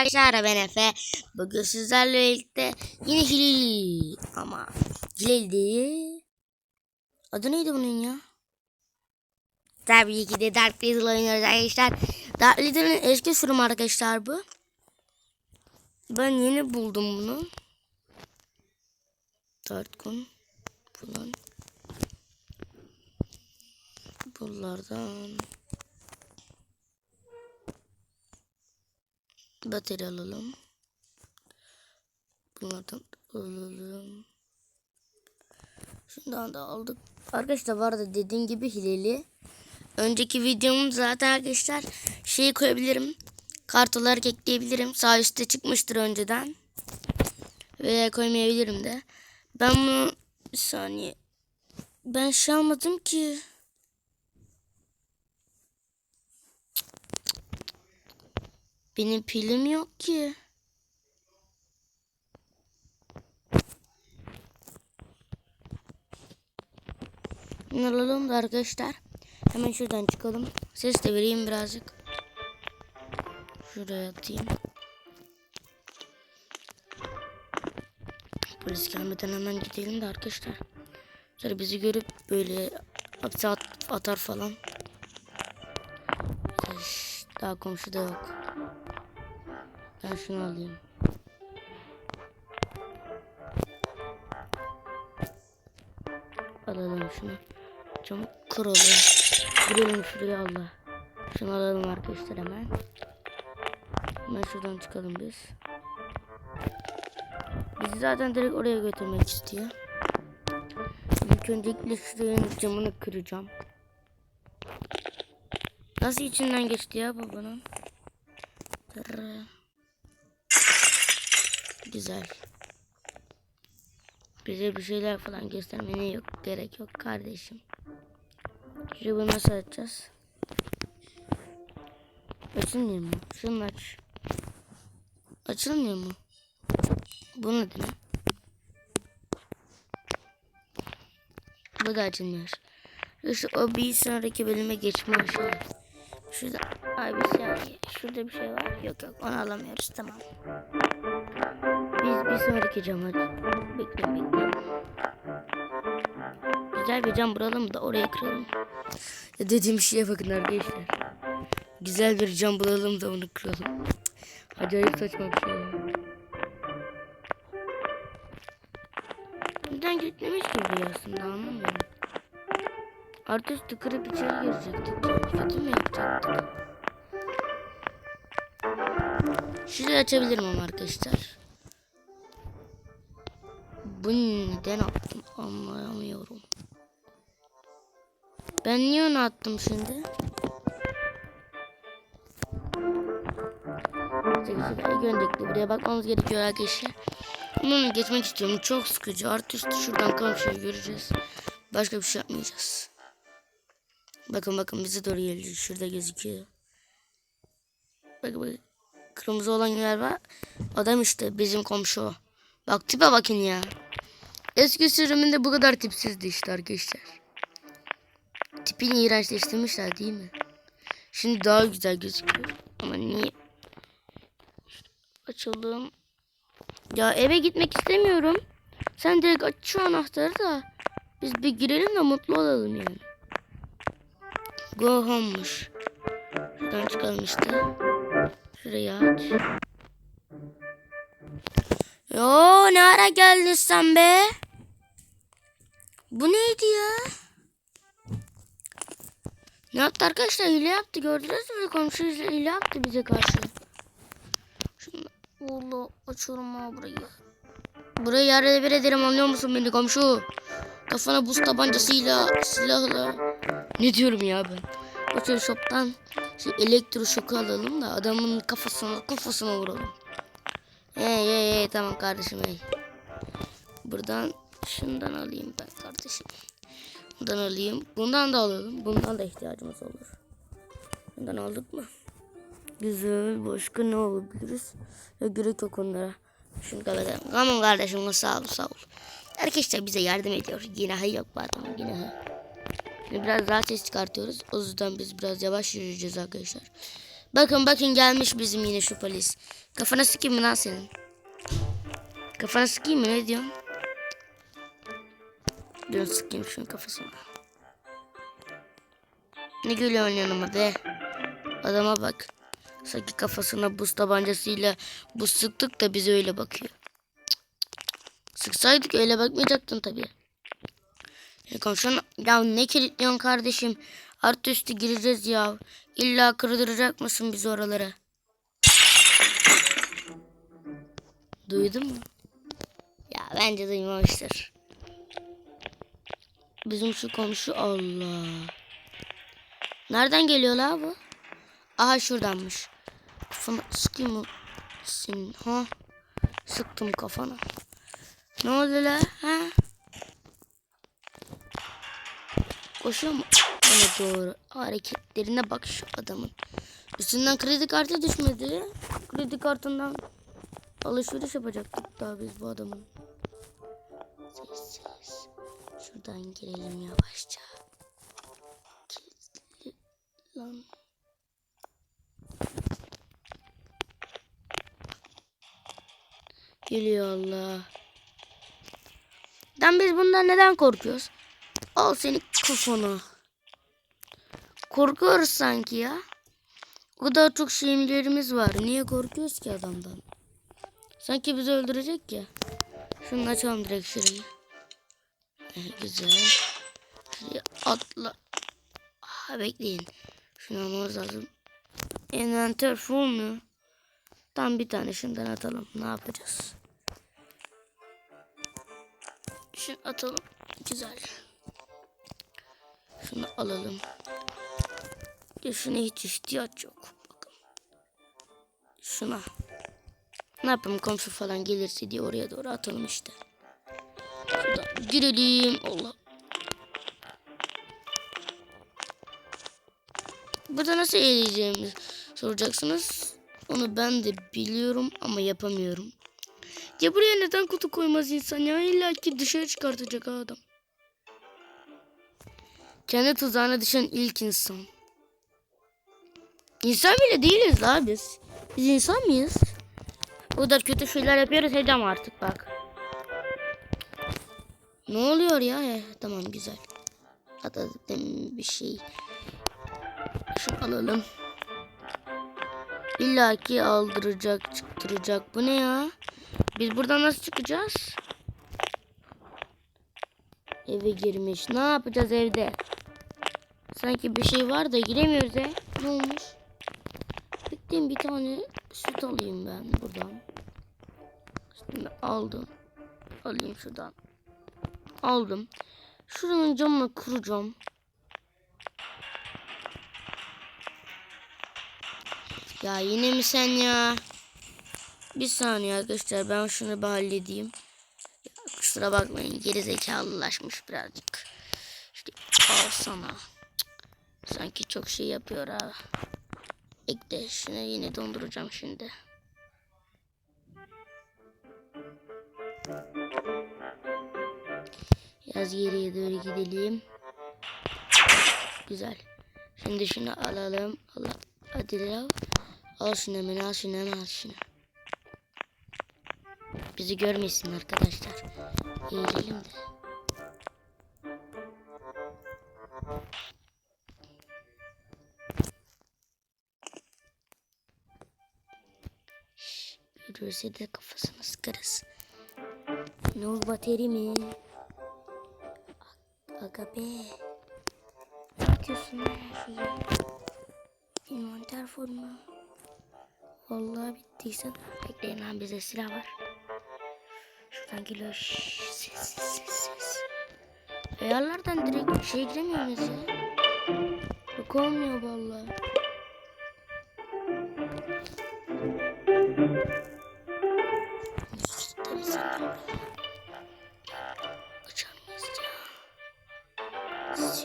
Arkadaşlar ben Efe. Bugün sizlerle birlikte yine Hilal ama Hilal değil. Adı neydi bunun ya? Tabii ki de Dark Riddle oynuyoruz arkadaşlar. Dark Riddle'ın eski sürümü arkadaşlar bu. Ben yeni buldum bunu. Dört gün falan. Bunlardan batarya alalım. Bunlardan alalım. Şundan da aldık. Arkadaşlar var da dediğim gibi hileli. Önceki videom zaten arkadaşlar şeyi koyabilirim. Kart olarak ekleyebilirim. Sağ üstte çıkmıştır önceden. Veya koymayabilirim de. Ben bunu bir saniye. Ben şey almadım ki. Benim pilim yok ki. Bunu alalım da arkadaşlar. Hemen şuradan çıkalım. Ses de vereyim birazcık. Şuraya atayım. Polis gelmeden hemen gidelim de arkadaşlar. Sonra bizi görüp böyle hapse at- atar falan. Daha komşu da yok. Ben şunu alayım. Alalım şunu. Cam kırılıyor. Girelim şuraya Allah. Şunu alalım arkadaşlar hemen. Hemen şuradan çıkalım biz. Bizi zaten direkt oraya götürmek istiyor. İlk öncelikle şuranın camını kıracağım. Nasıl içinden geçti ya babanın? Tırrı. Güzel. Bize bir şeyler falan göstermene yok. Gerek yok kardeşim. Şimdi nasıl açacağız? Açılmıyor mu? Şunu aç. Açılmıyor mu? Bu ne ne? Bu da açılmıyor. İşte o bir sonraki bölüme geçme aşağı. Şurada bir saniye. Şurada bir şey var. Yok yok onu alamıyoruz tamam. Bir sonraki cam aç. Bekleyin bekleyin. Güzel bir cam bulalım da oraya kıralım. Ya dediğim şeye bakın arkadaşlar. Güzel bir cam bulalım da onu kıralım. Acayip saçma bir şey. Neden gitmemiş gibi aslında anlamıyorum. Artı üstü kırıp içeri girecektik. Kötü mü yapacaktık? Şurayı açabilirim ama arkadaşlar. Bunu neden attım anlayamıyorum. Ben niye onu attım şimdi? Gönderdik. Buraya bakmamız gerekiyor arkadaşlar. Bunu geçmek istiyorum. Çok sıkıcı. Artı üstü şuradan komşuyu göreceğiz. Başka bir şey yapmayacağız. Bakın bakın bize doğru geliyor. Şurada gözüküyor. Bakın bakın. Kırmızı olan yer var. Adam işte bizim komşu o. Bak tipe bakın ya. Eski sürümünde bu kadar tipsizdi işte arkadaşlar. Tipini iğrençleştirmişler değil mi? Şimdi daha güzel gözüküyor. Ama niye? Açalım. Ya eve gitmek istemiyorum. Sen direkt aç şu anahtarı da. Biz bir girelim de mutlu olalım yani. Go home'muş. Şuradan çıkalım işte. Şurayı aç. Yo ne ara geldin sen be? Bu neydi ya? Ne yaptı arkadaşlar? Hile yaptı gördünüz mü? Komşu hile yaptı bize karşı. Şimdi Allah açıyorum ha burayı. Burayı yerde bir ederim anlıyor musun beni komşu? Kafana buz tabancasıyla silahla. Ne diyorum ya ben? O şöyle shop'tan şey elektroşoku alalım da adamın kafasına kafasına vuralım. Hey hey hey tamam kardeşim hey. Buradan şundan alayım ben kardeşim. Bundan alayım. Bundan da alalım. Bundan da ihtiyacımız olur. Bundan aldık mı? Güzel. Başka ne alabiliriz? Ya gerek yok onlara. Şunu kapatalım. Tamam kardeşim sağ ol sağ ol. Arkadaşlar bize yardım ediyor. Günahı yok adamın günahı. Şimdi biraz daha ses çıkartıyoruz. O yüzden biz biraz yavaş yürüyeceğiz arkadaşlar. Bakın bakın gelmiş bizim yine şu polis. Kafana sıkayım mı lan senin? Kafana sıkayım mı ne diyorsun? Dur sıkayım şunun kafasına. Ne gülüyorsun yanıma de. Adama bak. Sanki kafasına buz tabancasıyla buz sıktık da bize öyle bakıyor. Sıksaydık öyle bakmayacaktın tabii. Komşun ya ne kilitliyorsun kardeşim? Artı üstü gireceğiz ya. İlla kırdıracak mısın bizi oralara? Duydun mu? Ya bence duymamıştır. Bizim şu komşu Allah. Nereden geliyor la bu? Aha şuradanmış. Kafana sıkayım mı? Senin ha? Sıktım kafana. Ne oldu la? Ha? Koşuyor mu? Bana doğru. Hareketlerine bak şu adamın. Üstünden kredi kartı düşmedi. Kredi kartından alışveriş yapacaktık daha biz bu adamın. Sessiz. Şuradan girelim yavaşça. Kilitli lan. Geliyor Allah. Lan biz bundan neden korkuyoruz? Al seni kafana. Korkuyoruz sanki ya. O kadar çok şeylerimiz var. Niye korkuyoruz ki adamdan? Sanki bizi öldürecek ya. Şunu açalım direkt şurayı. Eh, güzel. Şuraya atla. Aha, bekleyin. Şunu almamız lazım. Envanter full mu? Tam bir tane şundan atalım. Ne yapacağız? Şunu atalım. Güzel. Şunu alalım. Şuna hiç ihtiyaç yok. Bakın. Şuna. Ne yapalım komşu falan gelirse diye oraya doğru atalım işte. Şuradan girelim. Allah. Burada nasıl eğleyeceğimizi soracaksınız. Onu ben de biliyorum ama yapamıyorum. Ya buraya neden kutu koymaz insan ya? İlla ki dışarı çıkartacak adam. Kendi tuzağına düşen ilk insan. İnsan bile değiliz la biz. Biz insan mıyız? O kadar kötü şeyler yapıyoruz Edem artık bak. Ne oluyor ya? Eh, tamam güzel. Hatta bir şey. Şunu alalım. İlla ki aldıracak, çıktıracak. Bu ne ya? Biz buradan nasıl çıkacağız? Eve girmiş. Ne yapacağız evde? Sanki bir şey var da giremiyoruz he. Ne olmuş? Bittim bir tane süt alayım ben buradan. Şimdi aldım. Alayım şuradan. Aldım. Şuranın camını kuracağım. Ya yine mi sen ya? Bir saniye arkadaşlar ben şunu bir halledeyim. Ya, kusura bakmayın geri zekalılaşmış birazcık. İşte al sana. Sanki çok şey yapıyor ha. Ekle şunu yine donduracağım şimdi. Yaz geriye doğru gidelim. Güzel. Şimdi şunu alalım. Allah. Hadi lav. Al şunu hemen al şunu hemen al şunu. Bizi görmesin arkadaşlar. Eğilelim de. Şş, Görürse de kafasını sıkarız. Oldu bateri mi? Aga be. Ne yapıyorsun ya şuraya? İnvanter formu. Vallahi bittiyse. Bekleyin lan bizde silah var. Şuradan geliyor. Şşş, sessiz sessiz. Ayarlardan direkt şey giremiyor muyuz ya? Yok olmuyor vallahi.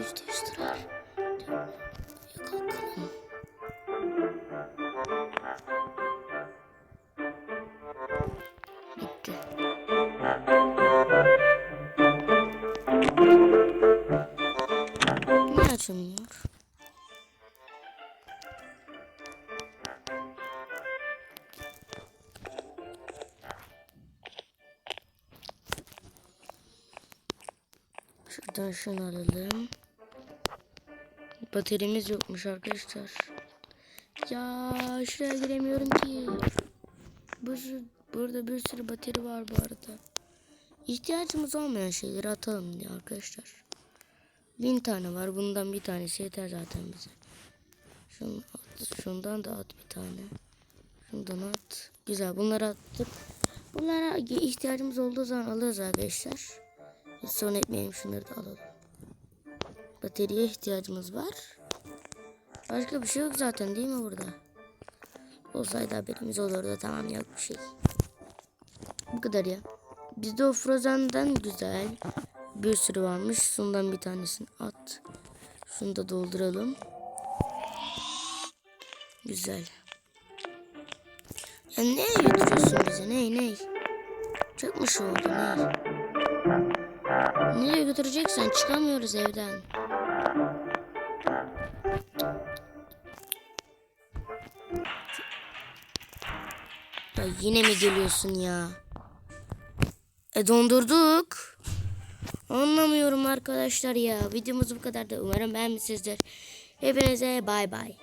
yüzleştiler. Ne açılmıyor? Şuradan şunu alalım. Baterimiz yokmuş arkadaşlar. Ya şuraya giremiyorum ki. Bu burada bir sürü bateri var bu arada. İhtiyacımız olmayan şeyleri atalım diye arkadaşlar. Bin tane var. Bundan bir tanesi yeter zaten bize. Şunu at. Şundan da at bir tane. Şundan at. Güzel. Bunları attık. Bunlara ihtiyacımız olduğu zaman alırız arkadaşlar. Hiç sorun etmeyelim. Şunları da alalım. Bataryaya ihtiyacımız var. Başka bir şey yok zaten değil mi burada? Olsaydı haberimiz olurdu. Tamam yok bir şey. Bu kadar ya. Bizde o Frozen'den güzel. Bir sürü varmış. Şundan bir tanesini at. Şunu da dolduralım. Güzel. Ya neye götürüyorsun bizi? Ney ney? Çok mu şey oldu ney? Nereye götüreceksen çıkamıyoruz evden. Yine mi geliyorsun ya? E dondurduk. Anlamıyorum arkadaşlar ya. Videomuz bu kadar da umarım beğenmişsinizdir. Hepinize bay bay.